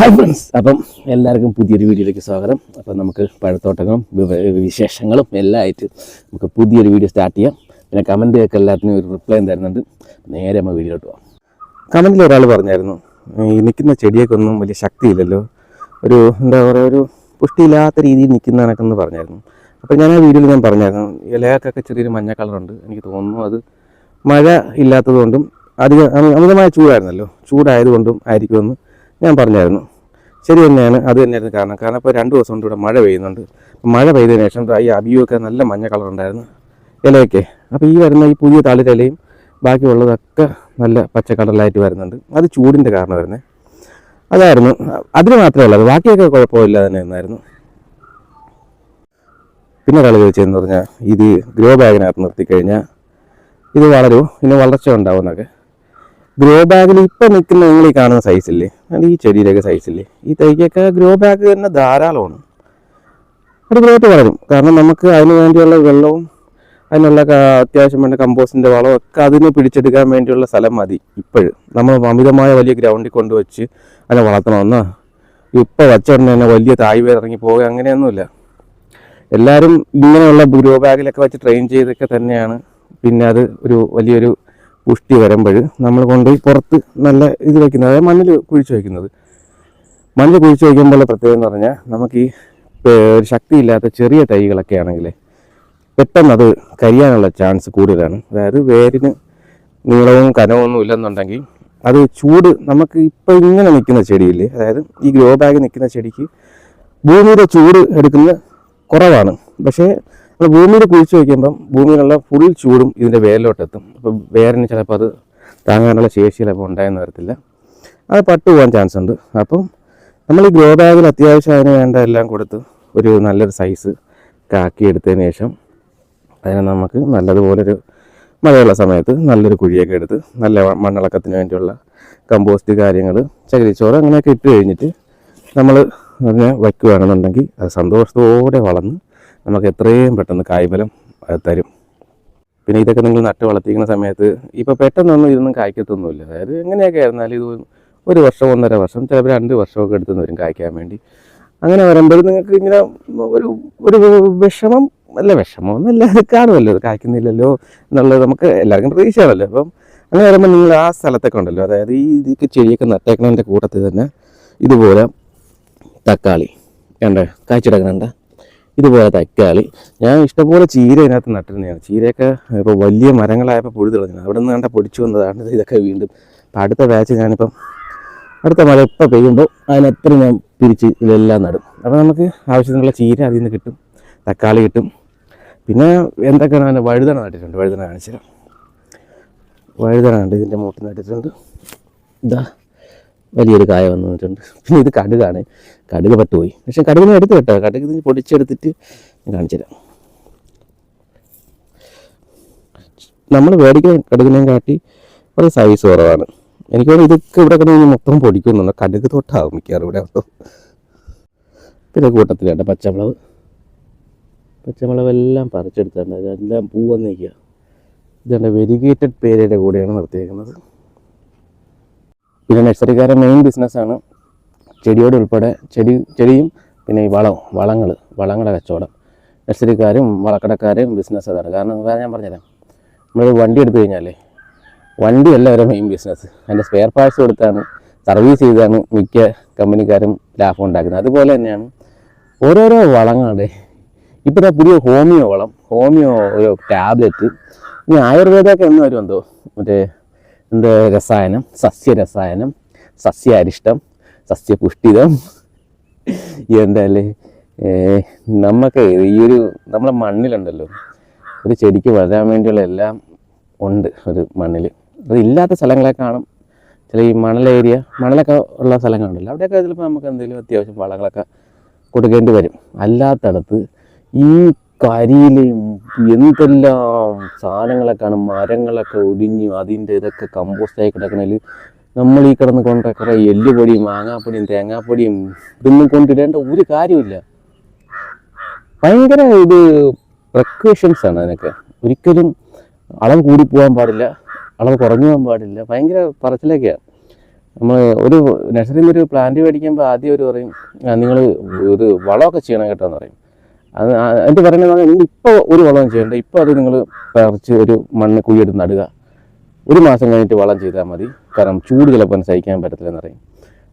Hi friends അപ്പം എല്ലാവർക്കും പുതിയൊരു വീഡിയോയിലേക്ക് സ്വാഗതം. അപ്പം നമുക്ക് പഴത്തോട്ടങ്ങളും വിശേഷങ്ങളും എല്ലാം ആയിട്ട് നമുക്ക് പുതിയൊരു വീഡിയോ സ്റ്റാർട്ട് ചെയ്യാം. പിന്നെ കമന്റൊക്കെ എല്ലാത്തിനും ഒരു റിപ്ലൈ തരുന്നുണ്ട്. നേരെ നമ്മൾ വീഡിയോയിലോട്ട് പോകാം കമന്റിൽ ഒരാൾ പറഞ്ഞായിരുന്നു ഈ നിൽക്കുന്ന ചെടിയൊക്കെ ഒന്നും വലിയ ശക്തിയില്ലല്ലോ. ഒരു എന്താ പറയുക ഒരു പുഷ്ടിയില്ലാത്ത രീതിയിൽ നിൽക്കുന്ന കണക്കെന്ന് പറഞ്ഞായിരുന്നു. അപ്പോൾ ഞാൻ ആ വീഡിയോയിൽ ഞാൻ പറഞ്ഞായിരുന്നു ഇലയൊക്കെ ചെറിയൊരു മഞ്ഞ കളറുണ്ട് എനിക്ക് തോന്നുന്നു അത് മഴ ഇല്ലാത്തതുകൊണ്ടും അധികം അമി- അമിതമായ ചൂടായിരുന്നല്ലോ. ചൂടായതുകൊണ്ടും ആയിരിക്കുമെന്ന് ഞാൻ പറഞ്ഞായിരുന്നു. ശരി തന്നെയാണ്. അത് തന്നെയായിരുന്നു കാരണം. കാരണം ഇപ്പോൾ രണ്ട് ദിവസം കൊണ്ട് ഇവിടെ മഴ പെയ്യുന്നുണ്ട്. മഴ പെയ്തതിന് ശേഷം ഈ അബിയൊക്കെ നല്ല മഞ്ഞ കളർ ഉണ്ടായിരുന്നു ഇലയൊക്കെ. അപ്പോൾ ഈ വരുന്ന ഈ പുതിയ തളിരിലയും ബാക്കിയുള്ളതൊക്കെ നല്ല പച്ച കളറിലായിട്ട് വരുന്നുണ്ട്. അത് ചൂടിന്റെ കാരണം വരുന്നത് അതായിരുന്നു. അതിന് മാത്രമല്ല അത് ബാക്കിയൊക്കെ കുഴപ്പമില്ല തന്നെ എന്നായിരുന്നു. പിന്നെ ഒരാൾ ചോദിച്ചതെന്ന് പറഞ്ഞാൽ ഇത് ഗ്രോ ബാഗിനകത്ത് നിർത്തിക്കഴിഞ്ഞാൽ ഇത് വളരും പിന്നെ വളർച്ച ഉണ്ടാവും എന്നൊക്കെ. ഗ്രോ ബാഗിൽ ഇപ്പൊ നിൽക്കുന്ന നിങ്ങൾ ഈ കാണുന്ന സൈസില്ലേ അത് ഈ ചെടിയിലൊക്കെ സൈസില്ലേ ഈ തൈക്കൊക്കെ ഗ്രോ ബാഗ് തന്നെ ധാരാളമാണ്. ഗ്രോത്ത് വളരും. കാരണം നമുക്ക് അതിന് വേണ്ടിയുള്ള വെള്ളവും അതിനുള്ള അത്യാവശ്യം വേണ്ട കമ്പോസ്റ്റിന്റെ വളവും ഒക്കെ അതിന് പിടിച്ചെടുക്കാൻ വേണ്ടിയുള്ള സ്ഥലം മതി ഇപ്പോഴും. നമ്മൾ അമിതമായ വലിയ ഗ്രൗണ്ടിൽ കൊണ്ടുവച്ച് അതിനെ വളർത്തണമെന്ന് ഇപ്പോൾ വച്ച ഉടനെ തന്നെ വലിയ തായ് ഇറങ്ങി പോകുക അങ്ങനെയൊന്നുമില്ല. എല്ലാവരും ഇങ്ങനെയുള്ള ഗ്രോ ബാഗിലൊക്കെ വെച്ച് ട്രെയിൻ ചെയ്തൊക്കെ തന്നെയാണ്. പിന്നെ അത് ഒരു വലിയൊരു പുഷ്ടി വരുമ്പോൾ നമ്മൾ കൊണ്ടുപോയി പുറത്ത് നല്ല ഇത് വയ്ക്കുന്നത് അതായത് മണ്ണിൽ കുഴിച്ച് വയ്ക്കുന്നത്. മണ്ണിൽ കുഴിച്ച് വയ്ക്കുമ്പോൾ പ്രത്യേകത എന്ന് പറഞ്ഞാൽ നമുക്ക് ഈ ഒരു ശക്തിയില്ലാത്ത ചെറിയ തൈകളൊക്കെ ആണെങ്കിൽ പെട്ടെന്ന് അത് കരിയാനുള്ള ചാൻസ് കൂടുതലാണ്. അതായത് വേരിന് നീളവും കനവും ഒന്നും ഇല്ലെന്നുണ്ടെങ്കിൽ അത് ചൂട് നമുക്ക് ഇപ്പം ഇങ്ങനെ നിൽക്കുന്ന ചെടിയില്ലേ അതായത് ഈ ഗ്രോ ബാഗ് നിൽക്കുന്ന ചെടിക്ക് ഭൂമിയുടെ ചൂട് എടുക്കുന്ന കുറവാണ്. പക്ഷേ നമ്മൾ ഭൂമിയിൽ കുഴിച്ച് വയ്ക്കുമ്പം ഭൂമിയിലുള്ള ഫുൾ ചൂടും ഇതിന്റെ വേരിലോട്ടെത്തും അപ്പോൾ വേരിന് ചിലപ്പോൾ അത് താങ്ങാനുള്ള ശേഷി ചിലപ്പോൾ ഉണ്ടായെന്ന് വരത്തില്ല. അത് പട്ടു പോകാൻ ചാൻസ് ഉണ്ട്. അപ്പം നമ്മൾ ഈ ഗ്രോ ബാഗിൽ അത്യാവശ്യം അതിന് വേണ്ട എല്ലാം കൊടുത്ത് ഒരു നല്ലൊരു സൈസ് കാക്കി എടുത്തതിന് ശേഷം അതിനെ നമുക്ക് നല്ലതുപോലൊരു മഴയുള്ള സമയത്ത് നല്ലൊരു കുഴിയൊക്കെ എടുത്ത് നല്ല മണ്ണിളക്കത്തിന് വേണ്ടിയുള്ള കമ്പോസ്റ്റ് കാര്യങ്ങൾ ചകിരിച്ചോറ് അങ്ങനെയൊക്കെ ഇട്ട് കഴിഞ്ഞിട്ട് നമ്മൾ അതിനെ വയ്ക്കുകയാണെന്നുണ്ടെങ്കിൽ അത് സന്തോഷത്തോടെ വളർന്ന് നമുക്ക് എത്രയും പെട്ടെന്ന് കായ്ഫലം തരും. പിന്നെ ഇതൊക്കെ നിങ്ങൾ നട്ട് വളർത്തിക്കുന്ന സമയത്ത് ഇപ്പോൾ പെട്ടെന്നൊന്നും ഇതൊന്നും കായ്ക്കത്തൊന്നുമില്ല. അതായത് എങ്ങനെയൊക്കെ ആയിരുന്നാലും ഇത് ഒരു വർഷം ഒന്നര വർഷം ചിലപ്പോൾ രണ്ട് വർഷമൊക്കെ എടുത്തു വരും കായ്ക്കാൻ വേണ്ടി. അങ്ങനെ വരുമ്പോൾ നിങ്ങൾക്ക് ഇങ്ങനെ ഒരു ഒരു വിഷമം അല്ല വിഷമം എന്നല്ല കാണുമല്ലോ കായ്ക്കുന്നില്ലല്ലോ എന്നുള്ളത് നമുക്ക് എല്ലാവർക്കും പ്രതീക്ഷയാണല്ലോ. അപ്പം അങ്ങനെ വരുമ്പോൾ നിങ്ങൾ ആ സ്ഥലത്തൊക്കെ ഉണ്ടല്ലോ. അതായത് ഈ ഇതൊക്കെ ചെടിയൊക്കെ നട്ടേക്കണതിന്റെ കൂട്ടത്തിൽ തന്നെ ഇതുപോലെ തക്കാളി കണ്ടേ? കായ്ച്ചെടുക്കണണ്ട ഇതുപോലെ തക്കാളി. ഞാൻ ഇഷ്ടംപോലെ ചീര ഇതിനകത്ത് നട്ടിരുന്നതാണ്. ചീരയൊക്കെ ഇപ്പോൾ വലിയ മരങ്ങളായപ്പോൾ പൊടി തുടങ്ങി അവിടെ നിന്ന് കണ്ട പൊടിച്ചു വന്നതാണ്. ഇതൊക്കെ വീണ്ടും. അപ്പം അടുത്ത ബാച്ച് ഞാനിപ്പം അടുത്ത മഴ ഇപ്പം പെയ്യുമ്പോൾ അതിനെത്ര ഞാൻ പിരിച്ച് ഇതെല്ലാം നടും. അപ്പോൾ നമുക്ക് ആവശ്യത്തിനുള്ള ചീര അതിൽ നിന്ന് കിട്ടും. തക്കാളി കിട്ടും. പിന്നെ എന്തൊക്കെയാണ് അതിന്റെ വഴുതന നട്ടിട്ടുണ്ട്? വഴുതന കാണിച്ചു തരാം വഴുതന ഉണ്ട് ഇതിന്റെ മൂട്ടിൽ നട്ടിട്ടുണ്ട്. ഇതാ വലിയൊരു കായ വന്നു വന്നിട്ടുണ്ട് പിന്നെ ഇത് കടുകാണ്. കടുക് പട്ടുപോയി പക്ഷെ ഞാൻ എടുത്ത് കേട്ടോ. കടുക് ഇത് പൊടിച്ചെടുത്തിട്ട് ഞാൻ കാണിച്ചുതരാം നമ്മൾ മേടിക്കുന്ന കടുകിനെയും കാട്ടി ഒരു സൈസ് കുറവാണ്. എനിക്ക് ഇതൊക്കെ ഇവിടെ കിടന്ന് മൊത്തം പൊടിക്കുന്നുണ്ട് കടുക് തൊട്ടാകും മിക്കാറും ഇവിടെ മൊത്തം പിന്നെ കൂട്ടത്തിൽ കേട്ടോ പച്ചമുളക് പച്ചമുളക്. എല്ലാം പറിച്ചെടുത്തിട്ടുണ്ട്. എല്ലാം പൂ വന്നിരിക്കുക വെരിഗേറ്റഡ് പേരയുടെ കൂടെയാണ് നിർത്തിയേക്കുന്നത്. പിന്നെ നഴ്സറിക്കാരെ മെയിൻ ബിസിനസ്സാണ് ചെടിയോട് ഉൾപ്പെടെ ചെടി ചെടിയും പിന്നെ ഈ വളം വളങ്ങൾ വളങ്ങളുടെ കച്ചവടം. നഴ്സറിക്കാരും വളക്കടക്കാരും ബിസിനസ് അതാണ് കാരണം വേറെ ഞാൻ പറഞ്ഞുതരാം. നമ്മൾ വണ്ടി എടുത്തു കഴിഞ്ഞാലേ വണ്ടിയല്ല അവരുടെ മെയിൻ ബിസിനസ് അതിന്റെ സ്പെയർ പാർട്സ് കൊടുത്താണ് സർവീസ് ചെയ്താണ് മിക്ക കമ്പനിക്കാരും ലാഭം ഉണ്ടാക്കുന്നത്. അതുപോലെ തന്നെയാണ് ഓരോരോ വളങ്ങളുടെ ഇപ്പോൾ ദാ പുതിയ ഹോമിയോ വളം ഹോമിയോ ഒരു ടാബ്ലറ്റ് ഇനി ആയുർവേദമൊക്കെ എന്ന് വരും എന്തോ മറ്റേ എന്ത് രസായനം? സസ്യരസായനം. സസ്യാരിഷ്ടം. സസ്യപുഷ്ടിതം. എന്താല്ലേ നമുക്ക് ഈ ഒരു നമ്മളെ മണ്ണിലുണ്ടല്ലോ. ഒരു ചെടിക്ക് വളരാൻ വേണ്ടിയുള്ള എല്ലാം ഉണ്ട് ഒരു മണ്ണിൽ അത് ഇല്ലാത്ത സ്ഥലങ്ങളെ കാണും. ചില ഈ മണൽ ഏരിയ മണലൊക്കെ ഉള്ള സ്ഥലങ്ങളുണ്ടല്ലോ. അവിടെയൊക്കെ ചിലപ്പോൾ നമുക്ക് എന്തെങ്കിലും അത്യാവശ്യം വളങ്ങളൊക്കെ കൊടുക്കേണ്ടി വരും. അല്ലാത്തടത്ത് ഈ കരിയിലെയും എന്തെല്ലാം സാധനങ്ങളൊക്കെയാണ് മരങ്ങളൊക്കെ ഒടിഞ്ഞു അതിന്റെ ഇതൊക്കെ കമ്പോസ്റ്റായി കിടക്കണതിൽ നമ്മൾ ഈ കിടന്ന് കൊണ്ട കുറേ എല്ലുപൊടിയും മാങ്ങാപ്പൊടിയും തേങ്ങാപ്പൊടിയും ഇതൊന്നും കൊണ്ടിടേണ്ട ഒരു കാര്യമില്ല ഭയങ്കര ഇത് പ്രിക്കോഷൻസ് ആണ് അതിനൊക്കെ. ഒരിക്കലും അളവ് കൂടി പോകാൻ പാടില്ല അളവ് കുറഞ്ഞു പോകാൻ പാടില്ല. ഭയങ്കര പറച്ചിലൊക്കെയാണ് നമ്മൾ ഒരു നഴ്സറിയിൽ നിന്ന് ഒരു പ്ലാന്റ് മേടിക്കുമ്പോൾ ആദ്യം ഒരു പറയും നിങ്ങൾ ഇത് വളമൊക്കെ ചെയ്യണം കേട്ടോ എന്ന് പറയും. അത് പറയുന്നത് നിങ്ങൾ ഇപ്പോൾ ഒരു വളം ചെയ്യേണ്ട. ഇപ്പോൾ അത് നിങ്ങൾ പറിച്ച് ഒരു മണ്ണ് കുഴിയെടുത്ത് നടുക. ഒരു മാസം കഴിഞ്ഞിട്ട് വളം ചെയ്താൽ മതി. കാരണം ചൂട് ചിലപ്പോൾ സഹിക്കാൻ പറ്റത്തില്ലെന്ന് പറയും.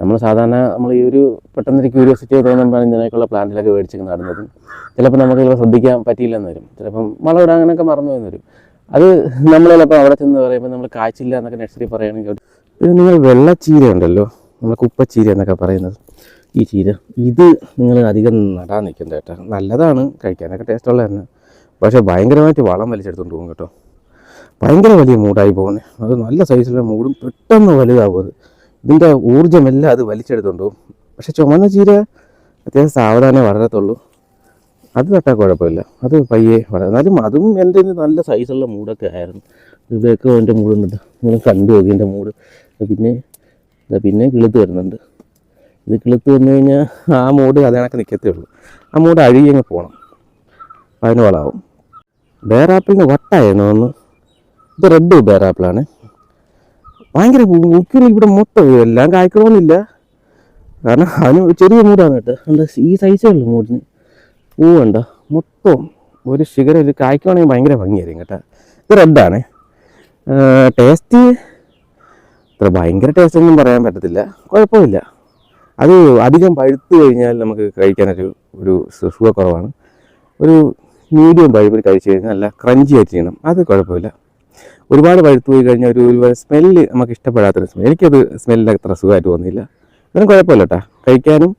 നമ്മൾ സാധാരണ നമ്മൾ ഈ ഒരു പെട്ടെന്നൊരു ക്യൂരിയോസിറ്റി തോന്നുമ്പോൾ ഇതിനേക്കുള്ള പ്ലാന്റിലൊക്കെ മേടിച്ചൊക്കെ നടുന്നത്. ചിലപ്പോൾ നമുക്ക് ചിലപ്പോൾ ശ്രദ്ധിക്കാൻ പറ്റിയില്ലെന്ന് വരും. ചിലപ്പം ഇടാൻ അങ്ങനെയൊക്കെ മറന്നു വരും. അത് നമ്മൾ ചിലപ്പോൾ അവിടെ ചെന്ന് പറയുമ്പോൾ നമ്മൾ കാഴ്ചയില്ല എന്നൊക്കെ നഴ്സറി പറയുകയാണെങ്കിൽ പിന്നെ നിങ്ങൾ വെള്ളച്ചീര ഉണ്ടല്ലോ നമ്മൾ കുപ്പച്ചീര എന്നൊക്കെ പറയുന്നത്. ഈ ചീര. ഇത് നിങ്ങൾ അധികം നടാൻ നിൽക്കണ്ട കേട്ടോ. നല്ലതാണ് കഴിക്കാനൊക്കെ ടേസ്റ്റുള്ള തന്നെ. പക്ഷേ ഭയങ്കരമായിട്ട് വളം വലിച്ചെടുത്തുകൊണ്ട് പോകും കേട്ടോ. ഭയങ്കര വലിയ മൂടായി പോകുന്നത് അത് നല്ല സൈസിലുള്ള മൂടും പെട്ടെന്ന് വലുതാവും ഇതിന്റെ ഊർജമെല്ലാം അത് വലിച്ചെടുത്തുകൊണ്ട് പോകും. പക്ഷേ ചുമന്ന ചീര അത്യാവശ്യം സാവധാനം വളരത്തുള്ളൂ. അത് നട്ടാൽ കുഴപ്പമില്ല. അത് പയ്യെ വളരെ എന്നാലും അതും എന്റെ നല്ല സൈസുള്ള മൂടൊക്കെ ആയിരുന്നു. ഇവിടെയൊക്കെ എന്റെ മൂടുന്നുണ്ട് നിങ്ങൾ കണ്ടു നോക്കി എന്റെ മൂട്. പിന്നെ പിന്നെ കിളുത്ത് വരുന്നുണ്ട്. ഇത് കിളുത്ത് വന്നു കഴിഞ്ഞാൽ ആ മൂട് അത് കണക്ക് നിൽക്കത്തേ ഉള്ളൂ. ആ മൂട് അഴുകി അങ്ങ് പോകണം അതിന് വളമാവും ബേറാപ്പിളിന് വട്ടായിരുന്നു ഒന്ന് ഇത് റെഡ് ബേറാപ്പിളാണ് ഭയങ്കര മുക്കിൽ ഇവിടെ മൊത്തം എല്ലാം കായ്ക്കണമെന്നില്ല കാരണം അതിന് ചെറിയ മൂടാണ് കേട്ടോ. എന്താ ഈ സൈസേ ഉള്ളൂ മൂടിന് പൂവുണ്ട മൊത്തം ഒരു ശിഖരം ഇത് കായ്ക്കുവാണെങ്കിൽ ഭയങ്കര ഭംഗിയായിരിക്കും കേട്ടോ. ഇത് റെഡാണ് ടേസ്റ്റ് ഇത്ര ഭയങ്കര ടേസ്റ്റ് ഒന്നും പറയാൻ പറ്റത്തില്ല. കുഴപ്പമില്ല. അത് അധികം പഴുത്തു കഴിഞ്ഞാൽ നമുക്ക് കഴിക്കാനൊരു ഒരു സു- സുഖക്കുറവാണ്. ഒരു മീഡിയം പഴുപ്പിൽ കഴിച്ചു കഴിഞ്ഞാൽ നല്ല ക്രഞ്ചി ആയിട്ട് ചെയ്യണം. അത് കുഴപ്പമില്ല. ഒരുപാട് പഴുത്തു പോയി കഴിഞ്ഞാൽ ഒരു ഒരുപാട് സ്മെല്ല് നമുക്ക് ഇഷ്ടപ്പെടാത്തൊരു സ്മെൽ എനിക്കത് സ്മെല്ലിന് അത്ര സുഖമായിട്ട് തോന്നിയില്ല. അതിനും കുഴപ്പമില്ല കേട്ടോ കഴിക്കാനും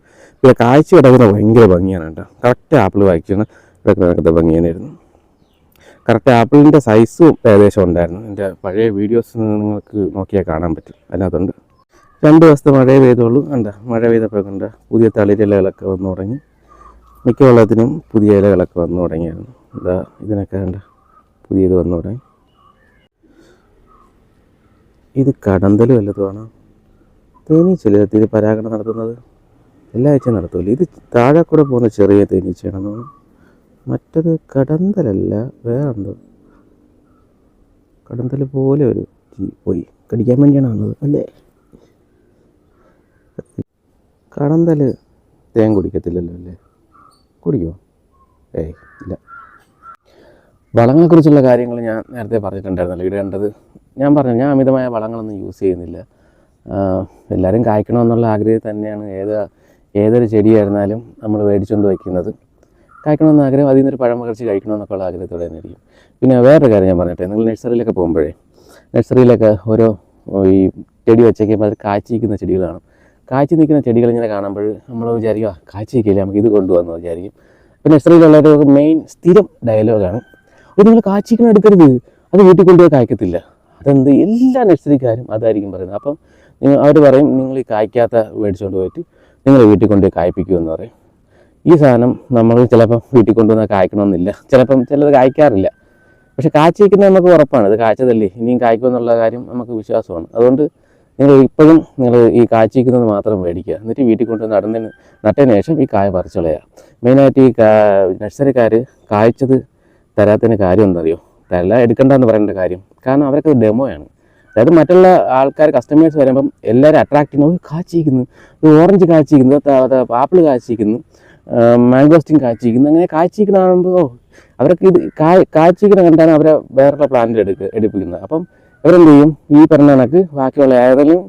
പിന്നെ കാഴ്ച കിടക്കുന്ന ഭയങ്കര ഭംഗിയാണ് കേട്ടോ കറക്റ്റ് ആപ്പിൾ വായിക്കണം കിടക്കുന്ന ഭംഗി തന്നെയായിരുന്നു കറക്റ്റ് ആപ്പിളിന്റെ സൈസും ഏകദേശം ഉണ്ടായിരുന്നു. എന്റെ പഴയ വീഡിയോസ് നിങ്ങൾക്ക് നോക്കിയാൽ കാണാൻ പറ്റും. അതിനകത്തുണ്ട്. രണ്ട് ദിവസത്തെ മഴയെ പെയ്തുള്ളൂ. കണ്ട? മഴ പെയ്തപ്പോൾ കണ്ട? പുതിയ തളിരിലകളൊക്കെ വന്നു തുടങ്ങി. മിക്ക വെള്ളത്തിനും പുതിയ ഇലകളൊക്കെ വന്നു തുടങ്ങിയായിരുന്നു എന്താ ഇതിനൊക്കെ കണ്ട? പുതിയത് വന്നു തുടങ്ങി. ഇത് കടന്തൽ വല്ലതുമാണ്? തേനീച്ചല്ലേ ഇത് പരാഗണം നടത്തുന്നത്? എല്ലാ ആഴ്ചയും നടത്തുമല്ലോ? ഇത് താഴെ കൂടെ പോകുന്ന ചെറിയ തേനീച്ചയാണെന്ന് തോന്നുന്നു. മറ്റത് കടന്തലല്ല വേറെന്തോ കടന്തൽ പോലെ ഒരു പോയി. കടിക്കാൻ വേണ്ടിയാണ് വന്നത് അല്ലേ? കടന്തൽ തേൻ കുടിക്കത്തില്ലല്ലോ അല്ലേ? കുടിക്കുമോ ഏയ് ഇല്ല. വളങ്ങളെക്കുറിച്ചുള്ള കാര്യങ്ങൾ ഞാൻ നേരത്തെ പറഞ്ഞിട്ടുണ്ടായിരുന്നല്ലോ. ഇവിടെ കണ്ടത് ഞാൻ പറഞ്ഞു ഞാൻ അമിതമായ വളങ്ങളൊന്നും യൂസ് ചെയ്യുന്നില്ല. എല്ലാവരും കായ്ക്കണമെന്നുള്ള ആഗ്രഹം തന്നെയാണ്. ഏത് ഏതൊരു ചെടിയായിരുന്നാലും നമ്മൾ മേടിച്ചുകൊണ്ട് വയ്ക്കുന്നത്. കായ്ക്കണമെന്ന് ആഗ്രഹം അതിൽ നിന്നൊരു പഴം പകർച്ച കഴിക്കണമെന്നൊക്കെ ഉള്ള ആഗ്രഹത്തോടെ തന്നെ ഇരിക്കും. പിന്നെ വേറൊരു കാര്യം ഞാൻ പറഞ്ഞിട്ടെ നിങ്ങൾ നഴ്സറിയിലൊക്കെ പോകുമ്പോഴേ നഴ്സറിയിലൊക്കെ ഓരോ ഈ ചെടി വെച്ചേക്കുമ്പോൾ അത് കാച്ചിരിക്കുന്ന ചെടികളാണ്. കായ്ച്ച് നിൽക്കുന്ന ചെടികൾ ഇങ്ങനെ കാണുമ്പോൾ നമ്മൾ വിചാരിക്കുക കാഴ്ച നിൽക്കില്ല നമുക്ക് ഇത് കൊണ്ടുവന്ന് വിചാരിക്കും. പിന്നെ നഴ്സറിയിലുള്ളൊരു മെയിൻ സ്ഥിരം ഡയലോഗാണ് ഒരു നിങ്ങൾ കാച്ചിക്കണം എടുക്കരുത് അത് വീട്ടിൽ കൊണ്ടുപോയി കായ്ക്കത്തില്ല. അതെന്ത്? എല്ലാ നഴ്സറിക്കാരും അതായിരിക്കും പറയുന്നത്. അപ്പം അവർ പറയും നിങ്ങൾ ഈ കായ്ക്കാത്ത മേടിച്ചുകൊണ്ട് പോയിട്ട് നിങ്ങൾ വീട്ടിൽ കൊണ്ടുപോയി കായ്പ്പിക്കുമെന്ന് പറയും. ഈ സാധനം നമ്മൾ ചിലപ്പം വീട്ടിൽ കൊണ്ടുവന്ന് കായ്ക്കണമെന്നില്ല. ചിലപ്പം ചിലത് കായ്ക്കാറില്ല. പക്ഷെ കാച്ചിക്കുന്നത് നമുക്ക് ഉറപ്പാണ്. ഇത് കാച്ചതല്ലേ ഇനിയും കായ്ക്കുമെന്നുള്ള കാര്യം നമുക്ക് വിശ്വാസമാണ്. അതുകൊണ്ട് നിങ്ങൾ ഇപ്പോഴും നിങ്ങൾ ഈ കാച്ചിക്കുന്നത് മാത്രം മേടിക്കുക. എന്നിട്ട് വീട്ടിൽ കൊണ്ട് നടന്നതിന് നട്ടതിന് ശേഷം ഈ കായ പറിച്ചുകളയുക മെയിനായിട്ട് ഈ നഴ്സറിക്കാർ കായ്ച്ചത് തരാത്തതിന് കാര്യം എന്തറിയോ തരല എടുക്കണ്ടെന്ന് പറയേണ്ട കാര്യം. കാരണം അവരൊക്കെ ഡെമോയാണ് അതായത് മറ്റുള്ള ആൾക്കാർ കസ്റ്റമേഴ്സ് വരുമ്പം എല്ലാവരും അട്രാക്ട് ചെയ്യുന്നു "ഓ, കാച്ചിരിക്കുന്നു. ഇത് ഓറഞ്ച് കാച്ചിരിക്കുന്നു. ആപ്പിൾ കാച്ചിരിക്കുന്നു. മാംഗോസ്റ്റിൻ കാച്ചിരിക്കുന്നു. അങ്ങനെ കാച്ചിരിക്കുന്ന കാണുമ്പോൾ അവർക്ക് ഇത് കാ കാച്ചിരിക്കുന്ന കണ്ടാണ് അവരെ വേറെ പ്ലാന്റിൽ എടുക്കുക എടുപ്പിക്കുന്നത്. അപ്പം ഇവരെന്ത് ചെയ്യും ഈ പറഞ്ഞ കണക്ക് ബാക്കിയുള്ള ഏതെങ്കിലും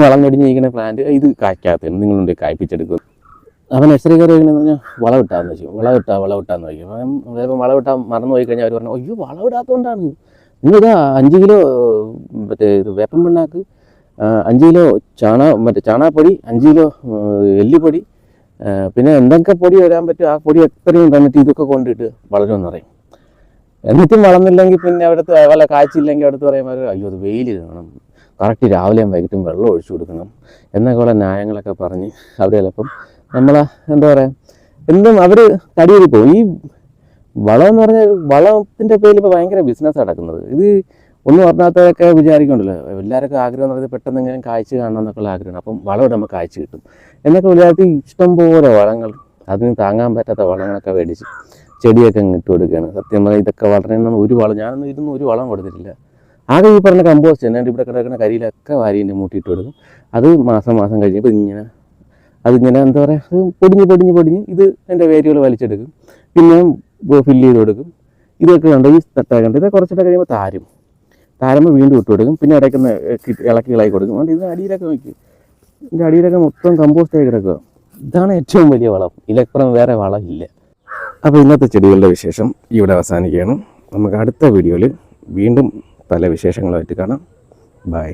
വളം കടിഞ്ഞിരിക്കുന്ന പ്ലാന്റ് ഇത് കായ്ക്കാത്ത നിങ്ങളുണ്ട് കായ്പ്പിച്ചെടുക്കും അവൻ നഴ്സറി കയറി കഴിഞ്ഞാൽ പറഞ്ഞാൽ വളവിട്ടാന്ന് വെച്ചു. വളവിട്ടാ വളവിട്ടാന്ന് ചോദിക്കും അപ്പം ചിലപ്പോൾ വളവിട്ടാൻ മറന്നു പോയി കഴിഞ്ഞാൽ അവർ പറഞ്ഞു അയ്യോ വളവിടാത്തതുകൊണ്ടാണ് നിങ്ങളിതാ അഞ്ച് കിലോ മറ്റേ ഇത് വേപ്പൻ പിണ്ണാക്ക് അഞ്ച് കിലോ ചാണ മറ്റേ ചാണാപ്പൊടി അഞ്ച് കിലോ എല്ലുപൊടി പിന്നെ എന്തൊക്കെ പൊടി വരാൻ പറ്റും? ആ പൊടി എത്രയും തന്നിട്ട് ഇതൊക്കെ കൊണ്ടിട്ട് വളരുമെന്ന് പറയും. എന്നിട്ടും വളർന്നില്ലെങ്കിൽ പിന്നെ അവിടുത്തെ വല്ല കാഴ്ചയില്ലെങ്കിൽ അവിടുത്തെ പറയുമ്പോൾ അയ്യോ അത് വെയിൽ കാണണം കറക്റ്റ് രാവിലെയും വൈകിട്ടും വെള്ളം ഒഴിച്ചു കൊടുക്കണം. എന്നൊക്കെ ഉള്ള ന്യായങ്ങളൊക്കെ പറഞ്ഞ് അവർ ചിലപ്പം നമ്മളെ എന്താ പറയുക എന്തും അവർ തടിയേറി പോകും. ഈ വളം എന്ന് പറഞ്ഞാൽ വളത്തിന്റെ പേരിൽ ഇപ്പോൾ ഭയങ്കര ബിസിനസ് നടക്കുന്നത്. ഇത് ഒന്നും പറഞ്ഞാത്തതൊക്കെ വിചാരിക്കണ്ടല്ലോ എല്ലാവർക്കും ആഗ്രഹം എന്ന് പറയുന്നത് പെട്ടെന്ന് എങ്ങനെ കാഴ്ച കാണണം എന്നൊക്കെയുള്ള ആഗ്രഹമാണ്. അപ്പം വളം ഇടുമ്പോൾ കാഴ്ച കിട്ടും. എന്നൊക്കെ വിചാരിച്ച് ഇഷ്ടംപോലെ വളങ്ങൾ അതിന് താങ്ങാൻ പറ്റാത്ത വളങ്ങളൊക്കെ മേടിച്ച് ചെടിയൊക്കെ അങ്ങ് ഇട്ട് കൊടുക്കുകയാണ്. സത്യം പറഞ്ഞാൽ ഇതൊക്കെ വളരണമെന്ന് ഒരു വളം ഞാനൊന്നും ഇരുന്ന് ഒരു വളം കൊടുത്തിട്ടില്ല. ആകെ ഈ പറഞ്ഞ കമ്പോസ്റ്റ് തന്നെ ഇവിടെ കിടക്കുന്ന കരിയിലൊക്കെ വാരിന്റെ മൂട്ടിയിട്ട് കൊടുക്കും. അത് മാസം മാസം കഴിഞ്ഞപ്പോൾ ഇങ്ങനെ അതിങ്ങനെ എന്താ പറയുക പൊടിഞ്ഞ് പൊടിഞ്ഞ് പൊടിഞ്ഞ് ഇത് എന്റെ വേരുകൾ വലിച്ചെടുക്കും. പിന്നെ ഫില്ല് ചെയ്ത് കൊടുക്കും. ഇതൊക്കെ കണ്ടോ ഈ തട്ട കണ്ടോ ഇത് കുറച്ചിട്ട് കഴിയുമ്പോൾ താരും. താരമ്പോൾ വീണ്ടും ഇട്ട് കൊടുക്കും. പിന്നെ ഇടയ്ക്കുന്ന ഇളക്കി കൊടുക്കും. അതുകൊണ്ട് ഇത് അടിയിലൊക്കെ വയ്ക്കും ഇതിന്റെ അടിയിലൊക്കെ മൊത്തം കമ്പോസ്റ്റായി കിടക്കുക. ഇതാണ് ഏറ്റവും വലിയ വളം. ഇലപ്പുറം വേറെ വളം ഇല്ല. അപ്പോൾ ഇന്നത്തെ ചെടികളുടെ വിശേഷം ഇവിടെ അവസാനിക്കുകയാണ്. നമുക്ക് അടുത്ത വീഡിയോയിൽ വീണ്ടും പല വിശേഷങ്ങളുമായിട്ട് കാണാം. ബൈ